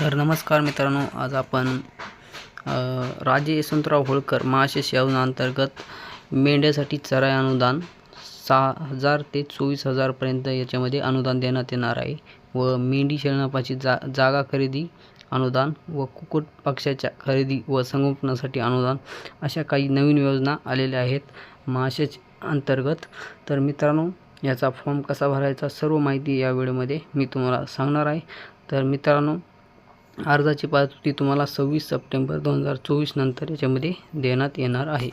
तर नमस्कार मित्रांनो आज आपण राजे यशवंतराव होळकर महाशेष योजनाअंतर्गत मेंढ्यासाठी चराई अनुदान सहा हजार ते चोवीस हजारपर्यंत याच्यामध्ये अनुदान देण्यात येणार आहे व मेंढी शेळणापाची जा जागा खरेदी अनुदान व कुक्कुट पक्षाच्या खरेदी व संगोपनासाठी अनुदान अशा काही नवीन योजना आलेल्या आहेत महाशेष अंतर्गत. तर मित्रांनो याचा फॉर्म कसा भरायचा सर्व माहिती या व्हिडिओमध्ये मी तुम्हाला सांगणार आहे. तर मित्रांनो अर्जाची पावती तुम्हाला सव्वीस सप्टेंबर दोन हजार चोवीस नंतर याच्यामध्ये देण्यात येणार आहे.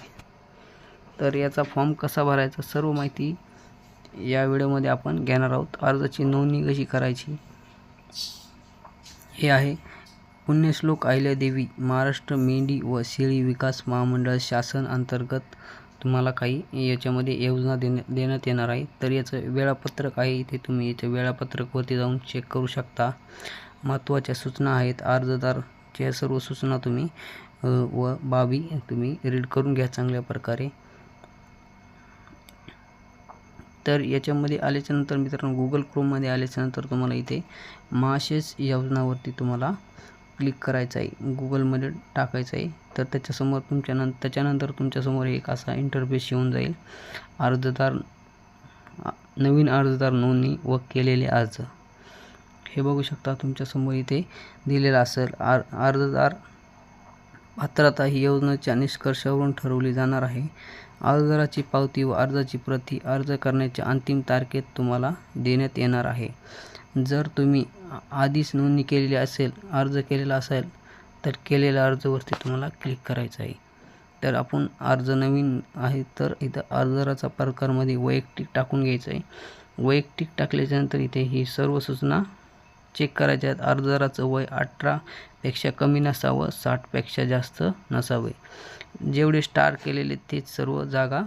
तर याचा फॉर्म कसा भरायचा सर्व माहिती या व्हिडिओमध्ये आपण घेणार आहोत. अर्जाची नोंदणी कशी करायची? हे आहे पुण्यश्लोक अहिल्यादेवी महाराष्ट्र मेंढी व शेळी विकास महामंडळ शासन अंतर्गत तुम्हाला काही याच्यामध्ये योजना देण्या देण्यात येणार आहे. तर याचं वेळापत्रक आहे इथे तुम्ही याच्या वेळापत्रकवरती जाऊन चेक करू शकता. महत्त्वाच्या सूचना आहेत. अर्जदारच्या सर्व सूचना तुम्ही व बाबी तुम्ही रीड करून घ्या चांगल्या प्रकारे. तर याच्यामध्ये आल्याच्यानंतर मित्रांनो गुगल क्रोममध्ये आल्याच्यानंतर तुम्हाला इथे महाशेष योजनावरती तुम्हाला क्लिक करायचं आहे. गुगलमध्ये टाकायचं आहे. तर त्याच्यासमोर तुमच्या नं त्याच्यानंतर तुमच्यासमोर एक असा इंटरफेस येऊन जाईल. अर्जदार नवीन अर्जदार नोंदणी व केलेले अर्ज. हे बघू शकता तुमच्यासमोर इथे दिलेलं असेल. आर अर्जदार पात्रता ही योजनेच्या निष्कर्षावरून ठरवली जाणार आहे. अर्जदाराची पावती व अर्जाची प्रती अर्ज करण्याच्या अंतिम तारखेत तुम्हाला देण्यात येणार आहे. जर तुम्ही आधीच नोंदणी केलेली असेल अर्ज केलेला असेल तर केलेल्या अर्जवरती तुम्हाला क्लिक करायचं आहे. तर आपण अर्ज नवीन आहे तर इथं अर्जदाराचा प्रकारमध्ये वैयक्तिक टाकून घ्यायचं आहे. वैयक्तिक टाकल्याच्यानंतर इथे ही सर्व सूचना चेक करायचे आहेत. अर्जदाराचं वय अठरापेक्षा कमी नसावं साठपेक्षा जास्त नसावे. जेवढे स्टार केलेले तेच सर्व जागा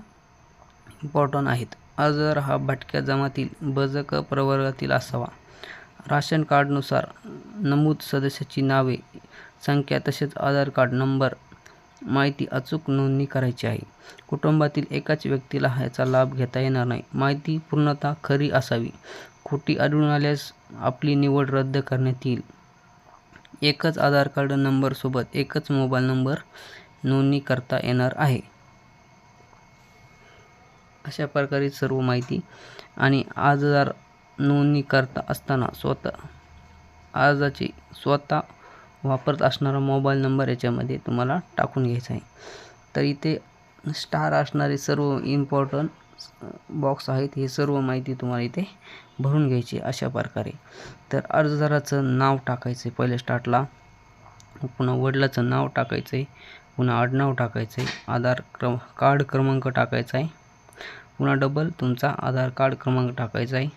इम्पॉर्टंट आहेत. अर्जदार हा भटक्या जमातील बजक प्रवर्गातील असावा. राशन कार्डनुसार नमूद सदस्याची नावे संख्या तसेच आधार कार्ड नंबर माहिती अचूक नोंदणी करायची आहे. कुटुंबातील एकाच व्यक्तीला ह्याचा लाभ घेता येणार नाही. माहिती पूर्णतः खरी असावी. खोटी आढळून आल्यास आपली निवड रद्द करण्यात येईल. एकच आधार कार्ड नंबरसोबत एकच मोबाईल नंबर नोंदणी करता येणार आहे. अशा प्रकारे सर्व माहिती आणि आजार नोंदणी करता असताना स्वतः अर्जाची स्वतः वापरत असणारा मोबाईल नंबर याच्यामध्ये तुम्हाला टाकून घ्यायचा आहे. तर इथे स्टार असणारे सर्व इम्पॉर्टंट बॉक्स आहेत हे सर्व माहिती तुम्हाला इथे भरून घ्यायची अशा प्रकारे. तर अर्जदाराचं नाव टाकायचं आहे पहिले स्टार्टला पुन्हा वडिलाचं नाव टाकायचं आहे पुन्हा आडनाव टाकायचं आहे आधार क्रम कार्ड क्रमांक टाकायचा आहे पुन्हा डबल तुमचा आधार कार्ड क्रमांक टाकायचा आहे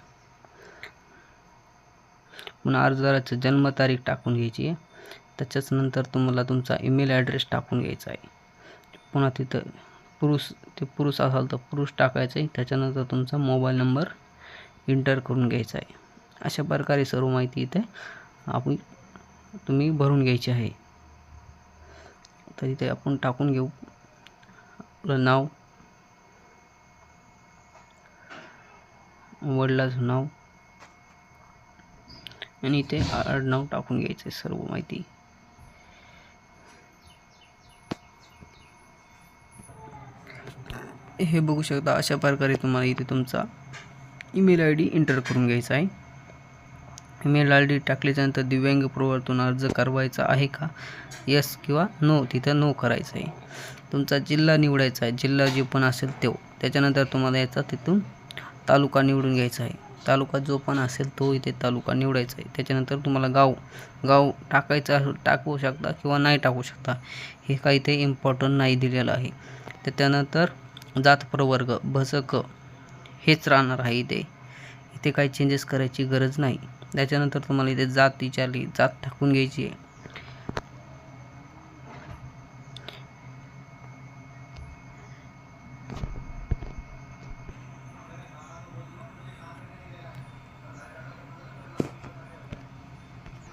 पुन्हा अर्जदाराचं जन्मतारीख टाकून घ्यायची आहे. त्याच्याच नंतर तुम्हाला तुमचा ईमेल ॲड्रेस टाकून घ्यायचा आहे पुन्हा तिथं पुरुष ते पुरुष असाल तर पुरुष टाकायचं आहे. त्याच्यानंतर तुमचा मोबाईल नंबर इंटर करून घ्यायचा आहे. अशा प्रकारे सर्व माहिती इथे आपण तुम्ही भरून घ्यायची आहे. तर इथे आपण टाकून घेऊ. आपलं नाव वडिलाचं नाव आणि इथे आडनाव टाकून घ्यायचं आहे सर्व माहिती. हे बघू शकता अशा प्रकारे तुम्हाला इथे तुमचा ईमेल आय डी एंटर करून घ्यायचा आहे. ईमेल आय डी टाकल्याच्यानंतर दिव्यांग प्रोवरतून अर्ज करवायचा आहे का? यस किंवा नो तिथं नो करायचं आहे. तुमचा जिल्हा निवडायचा आहे. जिल्हा जे पण असेल तो. त्याच्यानंतर तुम्हाला याचा तिथून तालुका निवडून घ्यायचा आहे. तालुका जो पण असेल तो इथे तालुका निवडायचा आहे. त्याच्यानंतर तुम्हाला गाव गाव टाकायचं असेल टाकू शकता किंवा नाही टाकू शकता हे काही ते इम्पॉर्टंट नाही दिलेलं आहे. तर त्यानंतर जात प्रवर्ग भसक हेच राहणार आहे इथे. इथे काही चेंजेस करायची गरज नाही. त्याच्यानंतर तुम्हाला इथे जात विचारली जात टाकून घ्यायची आहे.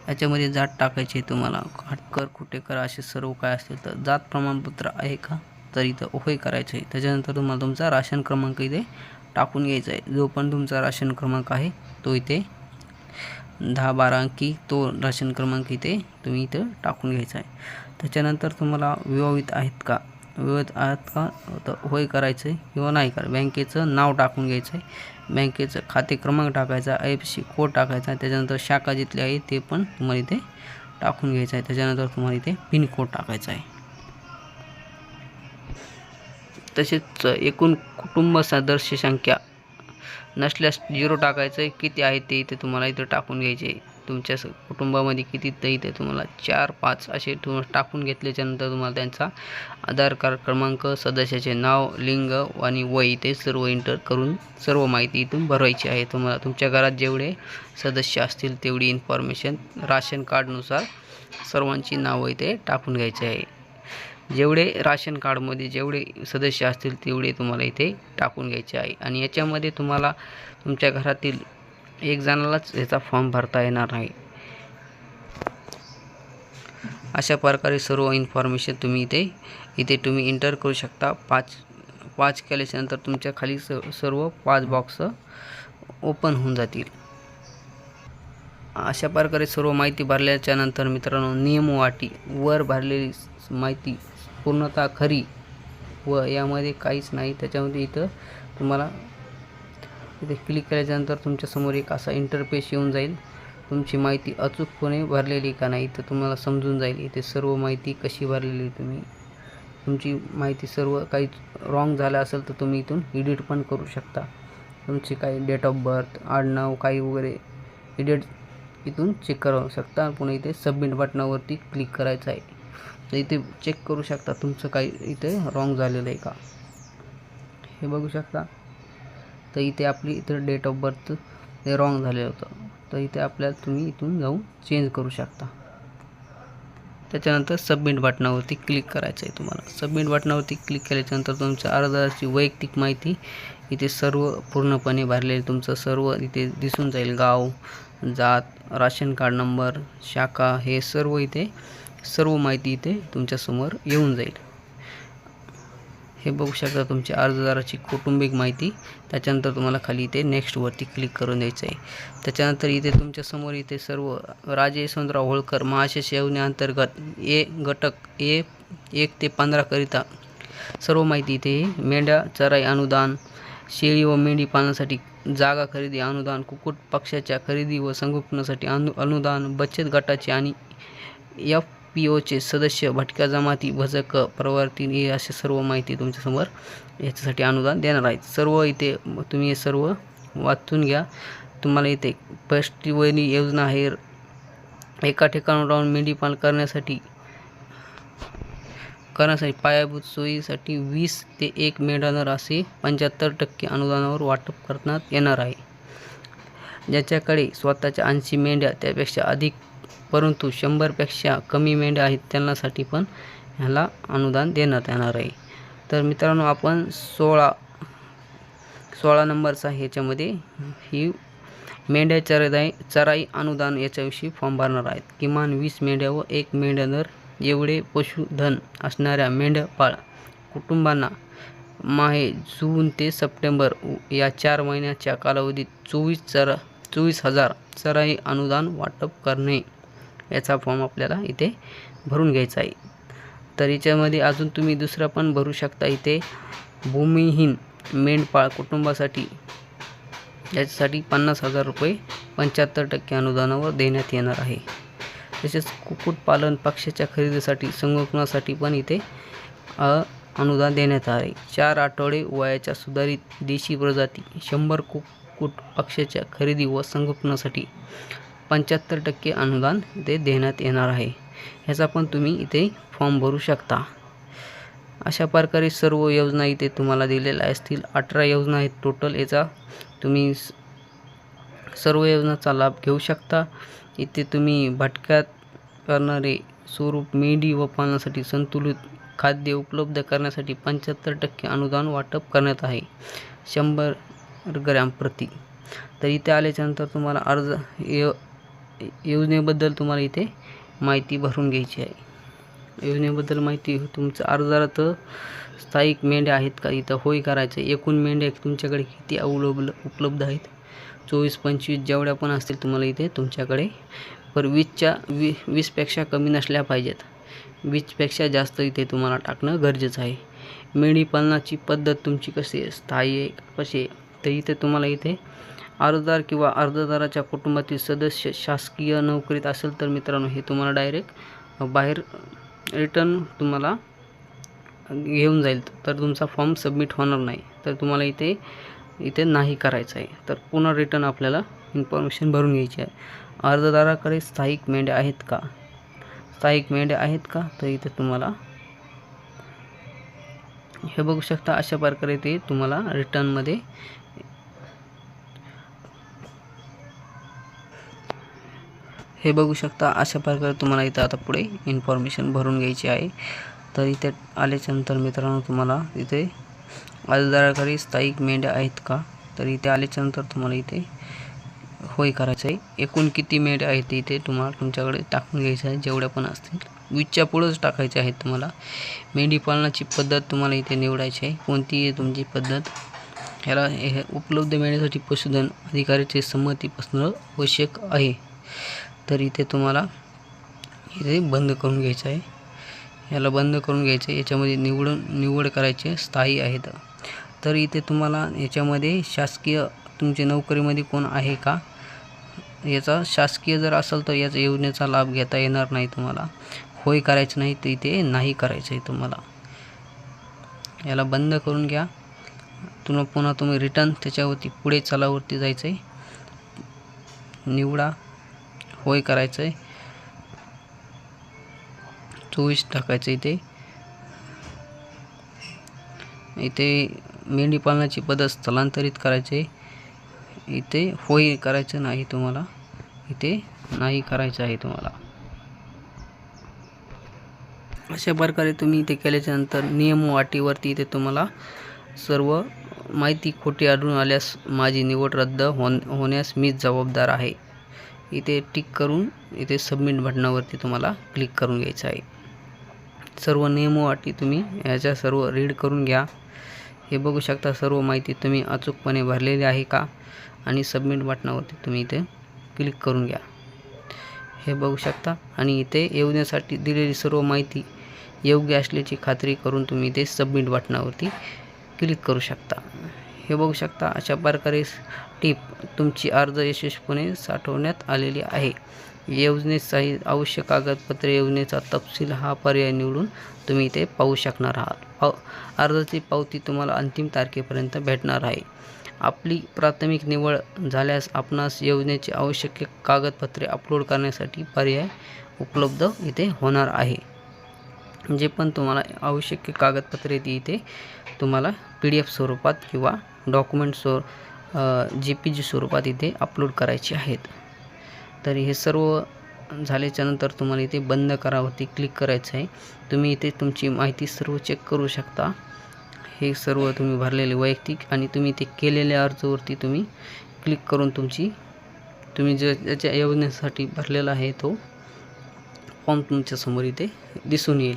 याच्यामध्ये जात टाकायची आहे तुम्हाला. कुठे कुटेकर असे सर्व काय असेल तर जात प्रमाणपत्र आहे का? तर इथं होय करायचं आहे. त्याच्यानंतर तुम्हाला तुमचा राशन क्रमांक इथे टाकून घ्यायचा आहे. जो पण तुमचा राशन क्रमांक आहे तो इथे दहा बारा अंकी तो राशन क्रमांक इथे तुम्ही इथं टाकून घ्यायचा आहे. त्याच्यानंतर तुम्हाला विवाहित आहेत का? विवाहित आहात का? तर होय करायचं आहे किंवा नाही करा बँकेचं नाव टाकून घ्यायचं आहे. बँकेचं खाते क्रमांक टाकायचा आय एफ सी कोड टाकायचा त्याच्यानंतर शाखा जिथली आहे ते पण तुम्हाला इथे टाकून घ्यायचं आहे. त्याच्यानंतर तुम्हाला इथे पिनकोड टाकायचा आहे. तसेच एकूण कुटुंब सदस्य संख्या नसल्यास झिरो टाकायचं आहे. किती आहे ते इथे तुम्हाला इथं टाकून घ्यायचे आहे. तुमच्या स कुटुंबामध्ये किती ते इथे तुम्हाला चार पाच असे तुम्हाला टाकून घेतल्याच्यानंतर तुम्हाला त्यांचा आधार कार्ड क्रमांक सदस्याचे नाव लिंग आणि वय इथे सर्व एंटर करून सर्व माहिती इथून भरवायची आहे. तुम्हाला तुमच्या घरात जेवढे सदस्य असतील तेवढी इन्फॉर्मेशन राशन कार्डनुसार सर्वांची नावं इथे टाकून घ्यायची आहे. जेवढे राशन कार्डमध्ये जेवढे सदस्य असतील तेवढे तुम्हाला इथे टाकून घ्यायचे आहे. आणि याच्यामध्ये तुम्हाला तुमच्या घरातील एक जणालाच याचा फॉर्म भरता येणार नाही. अशा प्रकारे सर्व इन्फॉर्मेशन तुम्ही इथे इथे तुम्ही इंटर करू शकता. पाच पाच केल्याच्यानंतर तुमच्या खाली स सर्व पाच बॉक्स ओपन होऊन जातील. अशा प्रकारे सर्व माहिती भरल्याच्यानंतर मित्रांनो नियमवाटी वर भरलेली माहिती पूर्णतः खरी व यामध्ये काहीच नाही. त्याच्यामध्ये इथं तुम्हाला इथे क्लिक केल्याच्यानंतर तुमच्यासमोर एक असा इंटरपेस येऊन जाईल. तुमची माहिती अचूकपणे भरलेली का नाही तर तुम्हाला समजून जाईल. इथे सर्व माहिती कशी भरलेली तुम्ही तुमची माहिती सर्व काही रॉंग झालं असेल तर तुम्ही इथून एडिट पण करू शकता. तुमची काही डेट ऑफ बर्थ आडनाव काही वगैरे एडिट इथून चेक करू शकता. पुन्हा इथे सबमिट बटनावरती क्लिक करायचं आहे. तर इथे चेक करू शकता तुमचं काही इथे रॉंग झालेलं आहे का? हे बघू शकता. तर इथे आपली इथं डेट ऑफ बर्थ ते रॉंग झालेलं होतं. तर इथे आपल्याला तुम्ही इथून जाऊन चेंज करू शकता. त्याच्यानंतर सबमिट बटनावरती क्लिक करायचं आहे तुम्हाला. सबमिट बटनावरती क्लिक केल्याच्यानंतर तुमच्या अर्जाची वैयक्तिक माहिती इथे सर्व पूर्णपणे भरलेली तुमचं सर्व इथे दिसून जाईल. गाव जात राशन कार्ड नंबर शाखा हे सर्व इथे सर्व माहिती इथे तुमच्यासमोर येऊन जाईल. हे बघू शकता तुमच्या अर्जदाराची कौटुंबिक माहिती. त्याच्यानंतर तुम्हाला खाली इथे नेक्स्टवरती क्लिक करून द्यायचं आहे. त्याच्यानंतर इथे तुमच्यासमोर इथे सर्व राजे यशवंतराव होळकर महाशेष योजनेअंतर्गत ए घटक ए एक ते पंधराकरिता सर्व माहिती इथे मेंढ्या चराई अनुदान शेळी व मेंढी पालनासाठी जागा खरेदी अनुदान कुक्कुट पक्षाच्या खरेदी व संगोपनासाठी अनु अनुदान बचत गटाचे आणि एफ पी ओचे सदस्य भटक्या जमाती भजक प्रवर्ती हे असे सर्व माहिती तुमच्यासमोर याच्यासाठी अनुदान देणार आहेत. सर्व इथे तुम्ही हे सर्व वाचून घ्या. तुम्हाला इथे पष्टीवनी योजना आहे. एका ठिकाणावर राहून मेंढीपालन करण्यासाठी करण्यासाठी पायाभूत सोयीसाठी वीस ते एक मेंढानर असे पंच्याहत्तर टक्के अनुदानावर वाटप करण्यात येणार आहे. ज्याच्याकडे स्वतःच्या ऐंशी मेंढ्या त्यापेक्षा अधिक परंतु शंभरपेक्षा कमी मेंढ्या आहेत त्यांनासाठी पण ह्याला अनुदान देण्यात येणार आहे. तर मित्रांनो आपण सोळा सोळा नंबरचा ह्याच्यामध्ये ही मेंढ्या चराई चराई अनुदान याच्याविषयी फॉर्म भरणार आहेत. किमान वीस मेंढ्या व एक मेंढ्यानर एवढे पशुधन असणाऱ्या मेंढपाळ कुटुंबांना माहे जून ते सप्टेंबर या चार महिन्याच्या कालावधीत चोवीस चरा चोवीस हजार चराई अनुदान वाटप करणे. याचा फॉर्म आपल्याला इथे भरून घ्यायचा आहे. तर याच्यामध्ये अजून तुम्ही दुसरा पण भरू शकता इथे भूमिहीन मेंढपाळ कुटुंबासाठी. याच्यासाठी पन्नास हजार रुपये पंच्याहत्तर टक्के अनुदानावर देण्यात येणार आहे. तसेच कुक्कुटपालन पक्ष्याच्या खरेदीसाठी संगोपनासाठी पण इथे अनुदान देण्यात आले चार आठवडे वयाच्या सुधारित देशी प्रजाती शंभर कुक्कुट पक्ष्याच्या खरेदी व संगोपनासाठी पंच्याहत्तर टक्के अनुदान इथे देण्यात येणार आहे. ह्याचा पण तुम्ही इथे फॉर्म भरू शकता. अशा प्रकारे सर्व योजना इथे तुम्हाला दिलेल्या असतील अठरा योजना आहेत टोटल याचा तुम्ही स- सर्व योजनाचा लाभ घेऊ शकता. इथे तुम्ही भटक्यात करणारे स्वरूप मेंढी व पालनासाठी संतुलित खाद्य उपलब्ध करण्यासाठी पंच्याहत्तर टक्के अनुदान वाटप करण्यात आहे. शंभर ग्रॅम प्रति. तर इथे आल्याच्यानंतर तुम्हाला अर्ज योजनेबद्दल तुम्हाला इथे माहिती भरून घ्यायची आहे. योजनेबद्दल माहिती तुमचं अर्जात स्थायिक मेंढ्या आहेत का? इथं होय करायचं. एकूण मेंढ्या तुमच्याकडे किती अवलंब उपलब्ध आहेत? चोवीस पंचवीस जेवढ्या पण असतील तुम्हाला इथे तुमच्याकडे. पर वीसच्या वी वीसपेक्षा कमी नसल्या पाहिजेत. वीसपेक्षा जास्त इथे तुम्हाला टाकणं गरजेचं आहे. मेंढीपालनाची पद्धत तुमची कशी आहे? स्थायी आहे कशी आहे? तर इथे तुम्हाला इथे अर्जदार किंवा अर्जदाराच्या कुटुंबातील सदस्य शासकीय नोकरीत असेल तर मित्रांनो हे तुम्हाला डायरेक्ट बाहेर रिटर्न तुम्हाला घेऊन जाईल. तर तुमचा फॉर्म सबमिट होणार नाही. तर तुम्हाला इथे इथे नाही करायचं आहे. तर पुन्हा रिटर्न आपल्याला इन्फॉर्मेशन भरून घ्यायची आहे. अर्जदाराकडे स्थायिक मेंढ्या आहेत का? स्थायिक मेंढ्या आहेत का? तर इथे तुम्हाला हे बघू शकता अशा प्रकारे ते तुम्हाला रिटर्नमध्ये हे बघू शकता अशा प्रकारे तुम्हाला इथं आता पुढे इन्फॉर्मेशन भरून घ्यायची आहे. तर इथे आल्याच्यानंतर मित्रांनो तुम्हाला इथे अर्जदाराकडे स्थायिक मेंढ्या आहेत का? तर इथे आल्याच्यानंतर तुम्हाला इथे होय करायचं आहे. एकूण किती मेंढ्या आहेत इथे तुम्हाला तुमच्याकडे टाकून घ्यायचं आहे जेवढ्या पण असतील. वीसच्या पुढंच टाकायचे आहेत तुम्हाला. मेंढी पालनाची पद्धत तुम्हाला इथे निवडायची आहे. कोणती आहे तुमची पद्धत? ह्याला हे उपलब्ध मिळण्यासाठी पशुधन अधिकाऱ्याची संमती असणं आवश्यक आहे. तर इथे तुम्हाला इथे बंद करून घ्यायचं आहे. याला बंद करून घ्यायचं आहे. याच्यामध्ये निवडून निवड करायचे स्थायी आहेत. तर इथे तुम्हाला याच्यामध्ये शासकीय तुमच्या नोकरीमध्ये कोण आहे का? याचा शासकीय जर असेल तर याचा योजनेचा लाभ घेता येणार नाही तुम्हाला. होय करायचं नाही तर इथे नाही करायचं आहे तुम्हाला. याला बंद करून घ्या. तुम्हाला पुन्हा तुम्ही रिटर्न त्याच्यावरती पुढे चलावरती जायचं आहे. निवडा. होय करायचं आहे चोवीस टाकायचं इथे. इथे मेंढीपालनाची पद्धत स्थलांतरित करायचे इथे होय करायचं नाही तुम्हाला. इथे नाही करायचं आहे तुम्हाला. अशा प्रकारे तुम्ही इथे केल्याच्यानंतर नियम वाटीवरती इथे तुम्हाला सर्व माहिती खोटी आढळून आल्यास माझी निवड रद्द होन होण्यास मीच जबाबदार आहे. इथे टिक करून इथे सबमिट बटनावरती तुम्हाला क्लिक करून घ्यायचं आहे. सर्व नियमवाटी तुम्ही याच्या सर्व रीड करून घ्या. हे बघू शकता सर्व माहिती तुम्ही अचूकपणे भरलेली आहे का? आणि सबमिट बटनावरती तुम्ही इथे क्लिक करून घ्या. हे बघू शकता. आणि इथे येऊण्यासाठी दिलेली सर्व माहिती योग्य असल्याची खात्री करून तुम्ही इथे सबमिट बटनावरती क्लिक करू शकता. हे बघू शकता अशा प्रकारे टीप तुमची अर्ज यशस्वीपणे साठवण्यात आलेली आहे. योजनेसाठी आवश्यक कागदपत्रे योजनेचा तपशील हा पर्याय निवडून तुम्ही इथे पाहू शकणार आहात. पाव अर्जाची पावती तुम्हाला अंतिम तारखेपर्यंत भेटणार आहे. आपली प्राथमिक निवड झाल्यास आपणास योजनेची आवश्यक कागदपत्रे अपलोड करण्यासाठी पर्याय उपलब्ध इथे होणार आहे. जे पण तुम्हाला आवश्यक कागदपत्रे ती इथे तुम्हाला पी डी एफ स्वरूपात किंवा डॉक्युमेंट जे जी पी जी स्वरूपात इथे अपलोड करायचे आहेत. तर हे सर्व झाल्याच्यानंतर तुम्हाला इथे बंद करावरती क्लिक करायचं आहे. तुम्ही इथे तुमची माहिती सर्व चेक करू शकता. हे सर्व तुम्ही भरलेले वैयक्तिक आणि तुम्ही ते केलेल्या अर्जवरती तुम्ही क्लिक करून तुमची तुम्ही जे ज्याच्या योजनेसाठी भरलेला आहे तो फॉर्म तुमच्यासमोर इथे दिसून येईल.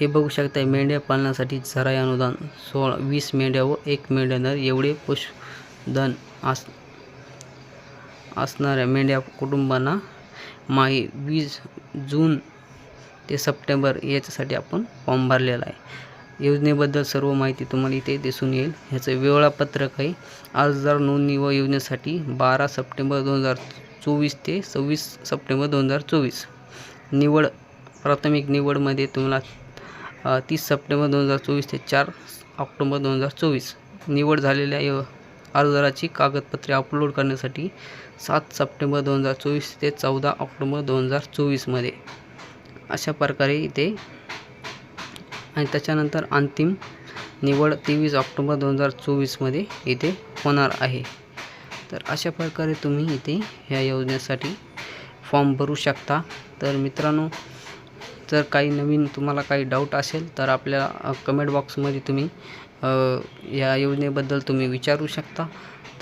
हे बघू शकता मेंढ्या पालनासाठी झराई अनुदान सोळा वीस मेंढ्या व एक मेंढ्यानर एवढे पशुधन आस असणाऱ्या मेंढ्या कुटुंबांना माही वीस जून ते सप्टेंबर याच्यासाठी आपण फॉर्म भरलेला आहे. योजनेबद्दल सर्व माहिती तुम्हाला इथे दिसून येईल. ह्याचं वेळापत्रक आहे. अर्जदार नोंदणी व योजनेसाठी बारा सप्टेंबर दोन हजार चोवीस ते सव्वीस सप्टेंबर दोन हजार चोवीस. निवड प्राथमिक निवडमध्ये तुम्हाला तीस सप्टेंबर दोन हजार चोवीस ते चार ऑक्टोबर दोन हजार चोवीस निवड झालेल्या य अर्जदाराची कागदपत्रे अपलोड करण्यासाठी सात सप्टेंबर दोन हजार चोवीस ते चौदा ऑक्टोंबर दोन हजार चोवीसमध्ये अशा प्रकारे इथे आणि त्याच्यानंतर अंतिम निवड तेवीस ऑक्टोबर दोन हजार चोवीसमध्ये इथे होणार आहे. तर अशा प्रकारे तुम्ही इथे ह्या योजनेसाठी फॉर्म भरू शकता. तर मित्रांनो जर काही नवीन तुम्हाला काही डाऊट असेल तर आपल्या कमेंट बॉक्समध्ये तुम्ही या योजनेबद्दल तुम्ही विचारू शकता.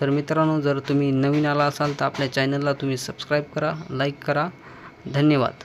तर मित्रांनो जर तुम्ही नवीन आला असाल तर आपल्या चॅनलला तुम्ही सबस्क्राईब करा लाईक करा. धन्यवाद.